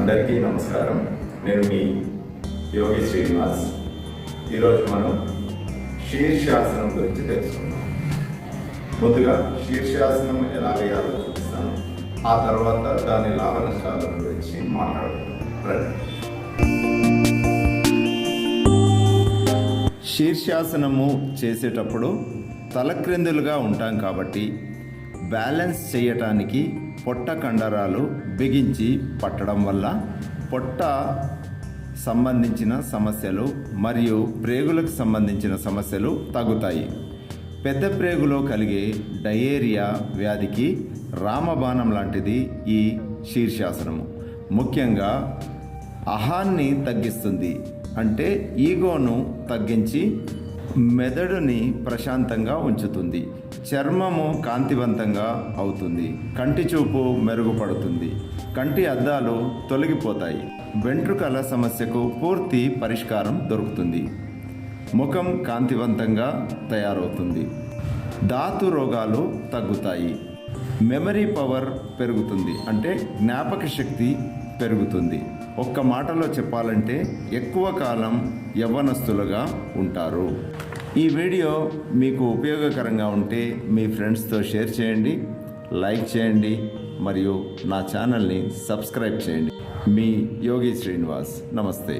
అందరికీ నమస్కారం. నేను మీ యోగి శ్రీనివాస్. ఈరోజు మనం శీర్షాసనం గురించి తెలుసుకుందాం. ముందుగా శీర్షాసనం ఎలా వేయాలో చూపిస్తాను. ఆ తర్వాత దాని లాభ నష్టాల గురించి మాట్లాడుకుందాం. శీర్షాసనము చేసేటప్పుడు తలక్రిందులుగా ఉంటాం కాబట్టి బ్యాలెన్స్ చేయటానికి పొట్ట కండరాలు బిగించి పట్టడం వల్ల పొట్ట సంబంధించిన సమస్యలు మరియు ప్రేగులకు సంబంధించిన సమస్యలు తగ్గుతాయి. పెద్ద ప్రేగులో కలిగే డయేరియా వ్యాధికి రామబాణం లాంటిది ఈ శీర్షాసనము. ముఖ్యంగా అహాన్ని తగ్గిస్తుంది. అంటే ఈగోను తగ్గించి మెదడుని ప్రశాంతంగా ఉంచుతుంది. చర్మము కాంతివంతంగా అవుతుంది. కంటి చూపు మెరుగుపడుతుంది. కంటి అద్దాలు తొలగిపోతాయి. వెంట్రుకల సమస్యకు పూర్తి పరిష్కారం దొరుకుతుంది. ముఖం కాంతివంతంగా తయారవుతుంది. ధాతు రోగాలు తగ్గుతాయి. మెమరీ పవర్ పెరుగుతుంది. అంటే జ్ఞాపక శక్తి పెరుగుతుంది. ఒక్క మాటలో చెప్పాలంటే ఎక్కువ కాలం యవ్వనస్తులుగా ఉంటారు. ఈ వీడియో మీకు ఉపయోగకరంగా ఉంటే మీ ఫ్రెండ్స్తో షేర్ చేయండి లైక్ చేయండి మరియు నా ఛానల్ని సబ్స్క్రైబ్ చేయండి. మీ యోగి శ్రీనివాస్ నమస్తే.